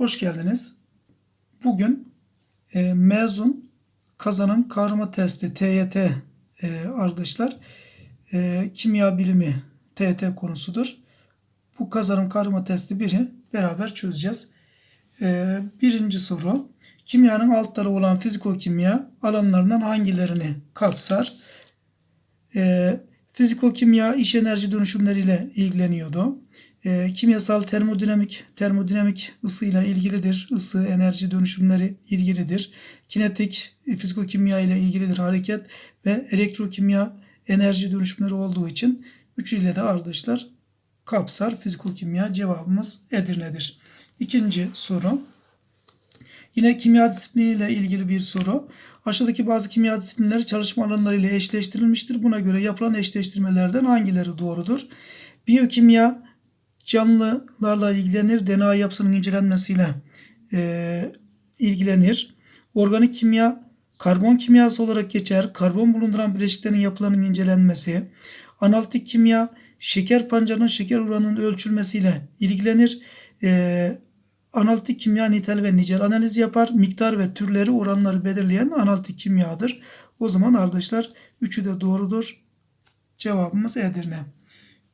Hoş geldiniz. Bugün e, mezun kazanan kavrama testi TYT e, arkadaşlar e, kimya bilimi TYT konusudur. Bu kazanım kavrama testi biri beraber çözeceğiz. E, birinci soru. Kimyanın alt dalı olan fizikokimya alanlarından hangilerini kapsar? E, fizikokimya iş enerji dönüşümleriyle ilgileniyordu. E, kimyasal termodinamik, termodinamik ısıyla ilgilidir. Isı, enerji dönüşümleri ilgilidir. Kinetik, e, fizikokimya ile ilgilidir hareket ve elektrokimya enerji dönüşümleri olduğu için üçüyle de arkadaşlar kapsar fizikokimya cevabımız Edirne'dir. İkinci soru. Yine kimya disipliniyle ilgili bir soru. Aşağıdaki bazı kimya disiplinleri çalışma alanlarıyla eşleştirilmiştir. Buna göre yapılan eşleştirmelerden hangileri doğrudur? Biyokimya canlılarla ilgilenir. DNA yapısının incelenmesiyle e, ilgilenir. Organik kimya karbon kimyası olarak geçer. Karbon bulunduran bileşiklerin yapılarının incelenmesi. Analitik kimya şeker pancarının şeker oranının ölçülmesiyle ilgilenir. E, analitik kimya nitel ve nicel analiz yapar. Miktar ve türleri oranları belirleyen analitik kimyadır. O zaman arkadaşlar üçü de doğrudur. Cevabımız Edirne.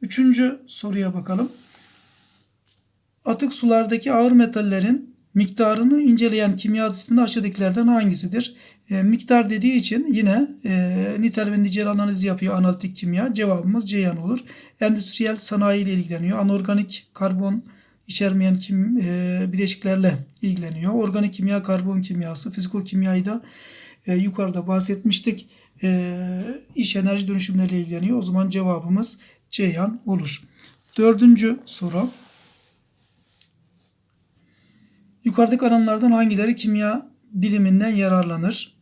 Üçüncü soruya bakalım. Atık sulardaki ağır metallerin miktarını inceleyen kimya disiplini aşağıdakilerden hangisidir? E, miktar dediği için yine e, nitel ve nicel analiz yapıyor analitik kimya. Cevabımız Ceyhan olur. Endüstriyel sanayi ile ilgileniyor. Anorganik karbon içermeyen kim, e, bileşiklerle ilgileniyor. Organik kimya, karbon kimyası, fizikokimyayı da e, yukarıda bahsetmiştik. E, iş enerji dönüşümleriyle ilgileniyor. O zaman cevabımız Ceyhan olur. Dördüncü soru. Yukarıdaki alanlardan hangileri kimya biliminden yararlanır?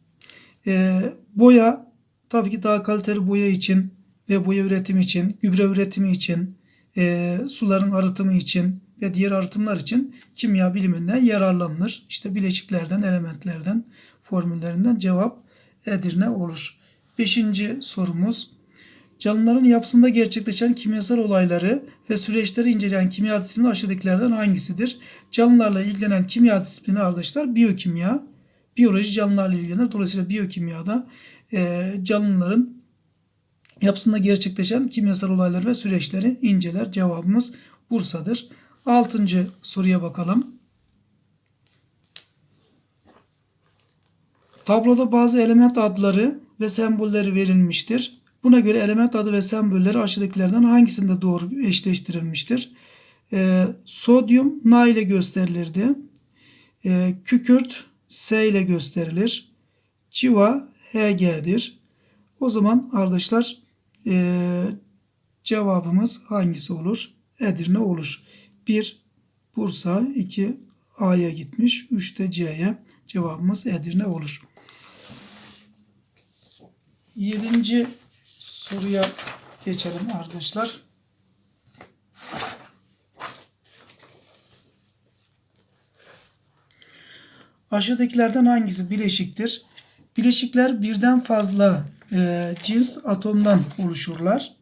E, boya tabii ki daha kaliteli boya için ve boya üretimi için, gübre üretimi için, e, suların arıtımı için ve diğer arıtımlar için kimya biliminden yararlanılır. İşte bileşiklerden, elementlerden, formüllerinden cevap Edirne olur. Beşinci sorumuz. Canlıların yapısında gerçekleşen kimyasal olayları ve süreçleri inceleyen kimya disiplini aşağıdakilerden hangisidir? Canlılarla ilgilenen kimya disiplini arkadaşlar biyokimya. Biyoloji canlılarla ilgilenir. Dolayısıyla biyokimyada e, canlıların yapısında gerçekleşen kimyasal olayları ve süreçleri inceler. Cevabımız Bursa'dır. Altıncı soruya bakalım. Tabloda bazı element adları ve sembolleri verilmiştir. Buna göre element adı ve sembolleri aşağıdakilerden hangisinde doğru eşleştirilmiştir? Ee, sodyum Na ile gösterilirdi. Ee, kükürt S ile gösterilir. Civa Hg'dir. O zaman arkadaşlar e, cevabımız hangisi olur? Edirne olur. 1 Bursa, 2 A'ya gitmiş, 3 de C'ye. Cevabımız Edirne olur. 7. soruya geçelim arkadaşlar. Aşağıdakilerden hangisi bileşiktir? Bileşikler birden fazla e, cins atomdan oluşurlar.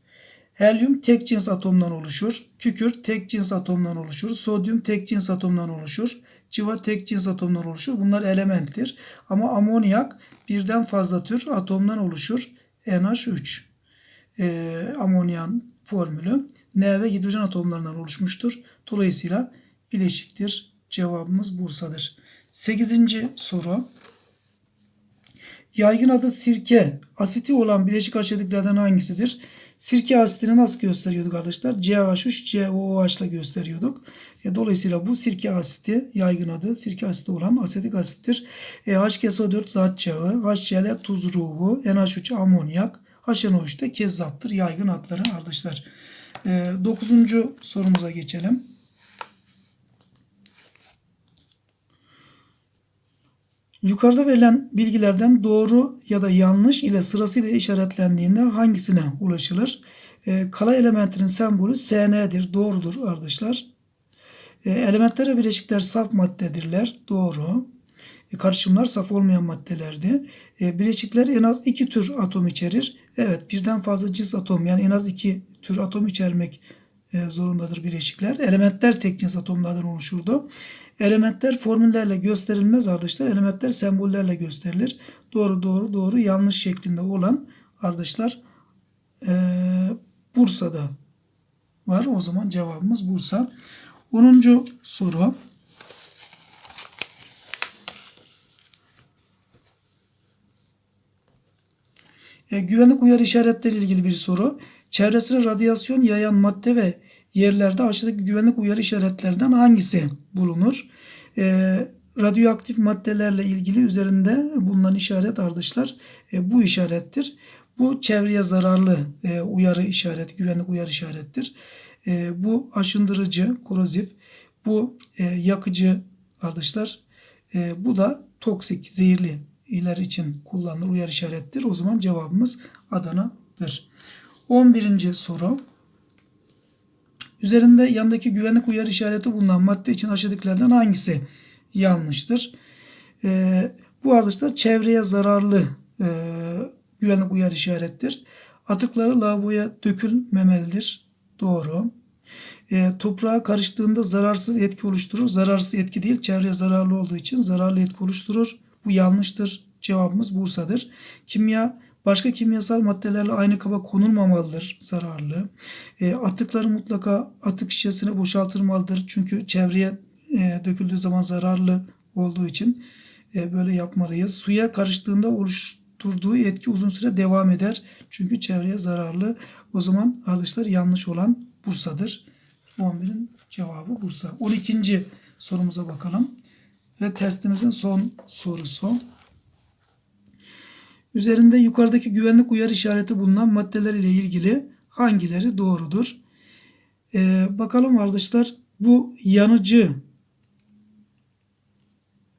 Helyum tek cins atomdan oluşur. Kükürt tek cins atomdan oluşur. Sodyum tek cins atomdan oluşur. Civa tek cins atomdan oluşur. Bunlar elementtir. Ama amonyak birden fazla tür atomdan oluşur. NH3. Ee, amonyan formülü N ve hidrojen atomlarından oluşmuştur. Dolayısıyla bileşiktir. Cevabımız Bursa'dır. 8. soru. Yaygın adı sirke, asiti olan bileşik aşağıdakilerden hangisidir? Sirke asitini nasıl gösteriyorduk arkadaşlar? CH3, COOH ile gösteriyorduk. E, dolayısıyla bu sirke asiti, yaygın adı sirke asiti olan asetik asittir. E, HGSO4 zat çağı, HCl tuz ruhu, NH3 amonyak, HNO3 de kezzaptır. Yaygın adları arkadaşlar. E, dokuzuncu sorumuza geçelim. Yukarıda verilen bilgilerden doğru ya da yanlış ile sırasıyla işaretlendiğinde hangisine ulaşılır? E, kala elementinin sembolü SN'dir. Doğrudur arkadaşlar. E, elementler ve bileşikler saf maddedirler. Doğru. E, karışımlar saf olmayan maddelerdi. E, bileşikler en az iki tür atom içerir. Evet birden fazla cins atom yani en az iki tür atom içermek zorundadır bileşikler. Elementler tek cins atomlardan oluşurdu. Elementler formüllerle gösterilmez arkadaşlar. Elementler sembollerle gösterilir. Doğru doğru doğru yanlış şeklinde olan arkadaşlar e, Bursa'da var. O zaman cevabımız Bursa. 10. soru. E, güvenlik uyarı işaretleri ilgili bir soru. Çevresine radyasyon yayan madde ve yerlerde aşağıdaki güvenlik uyarı işaretlerinden hangisi bulunur? E, radyoaktif maddelerle ilgili üzerinde bulunan işaret ardışlar e, bu işarettir. Bu çevreye zararlı e, uyarı işareti, güvenlik uyarı işarettir. E, bu aşındırıcı, korozif, bu e, yakıcı ardışlar. E, bu da toksik, zehirli iler için kullanılır uyarı işarettir. O zaman cevabımız Adana'dır. 11. soru. Üzerinde yandaki güvenlik uyarı işareti bulunan madde için aşağıdakilerden hangisi yanlıştır? Ee, bu arkadaşlar çevreye zararlı e, güvenlik uyarı işarettir. Atıkları lavaboya dökülmemelidir. Doğru. E, toprağa karıştığında zararsız etki oluşturur. Zararsız etki değil, çevreye zararlı olduğu için zararlı etki oluşturur. Bu yanlıştır. Cevabımız Bursa'dır. Kimya başka kimyasal maddelerle aynı kaba konulmamalıdır. Zararlı. E, atıkları mutlaka atık şişesine boşaltılmalıdır. Çünkü çevreye e, döküldüğü zaman zararlı olduğu için e, böyle yapmalıyız. Suya karıştığında oluşturduğu etki uzun süre devam eder. Çünkü çevreye zararlı. O zaman arkadaşlar yanlış olan Bursa'dır. 11'in cevabı Bursa. 12. sorumuza bakalım. Ve testimizin son sorusu. Üzerinde yukarıdaki güvenlik uyarı işareti bulunan maddeler ile ilgili hangileri doğrudur? Ee, bakalım arkadaşlar bu yanıcı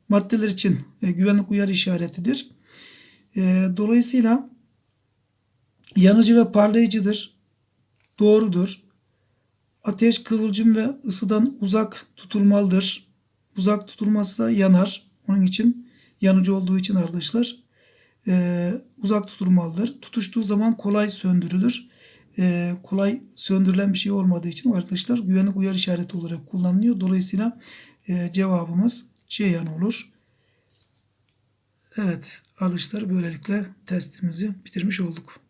maddeler için e, güvenlik uyarı işaretidir. E, dolayısıyla yanıcı ve parlayıcıdır. Doğrudur. Ateş, kıvılcım ve ısıdan uzak tutulmalıdır. Uzak tutulmazsa yanar. Onun için yanıcı olduğu için arkadaşlar e, uzak tutulmalıdır. Tutuştuğu zaman kolay söndürülür. E, kolay söndürülen bir şey olmadığı için arkadaşlar güvenlik uyarı işareti olarak kullanılıyor. Dolayısıyla e, cevabımız C yan olur. Evet arkadaşlar böylelikle testimizi bitirmiş olduk.